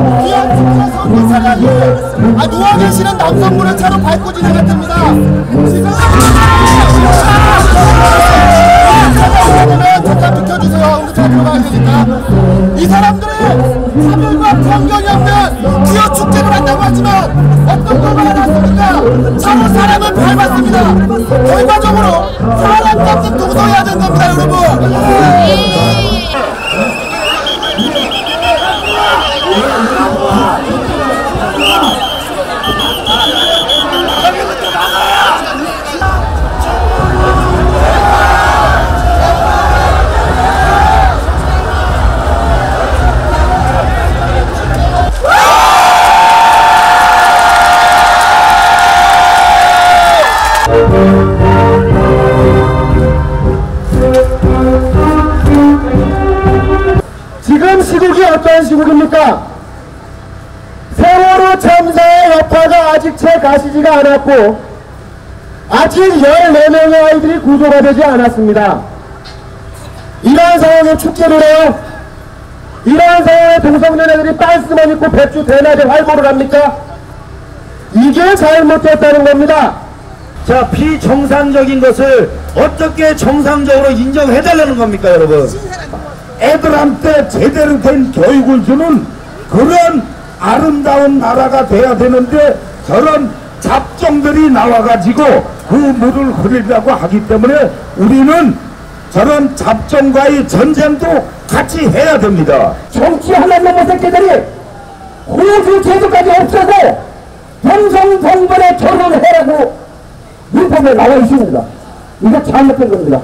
선거 차량이 아, 누워 계시는 남성분의 차로 밟고. 우리 차 들어가야 되니까. 이 사람들이 사별과 편견이 없는 귀한 축제를 한다고 하지만 어떤 결과가 났습니까? 차로 사람을 밟았습니다. 결과적으로 사람 값은 동성해야 되는 겁니다, 여러분. 시국입니까? 세월호 참사의 여파가 아직 채 가시지가 않았고 아직 14명의 아이들이 구조가 되지 않았습니다. 이러한 상황에 축제를 해요? 이러한 상황에 동성연애들이 빤스만 입고 백주 대낮에 활보를 합니까? 이게 잘못됐다는 겁니다. 자, 비정상적인 것을 어떻게 정상적으로 인정해달라는 겁니까, 여러분? 애들한테 제대로 된 교육을 주는 그런 아름다운 나라가 돼야 되는데 저런 잡종들이 나와가지고 그 물을 흐리려고 하기 때문에 우리는 저런 잡종과의 전쟁도 같이 해야 됩니다. 정치 하나만 새끼들이 호주 제도까지 없애고 동성 동반에 결혼을 해라고 문법에 나와 있습니다. 이거 잘못된 겁니다.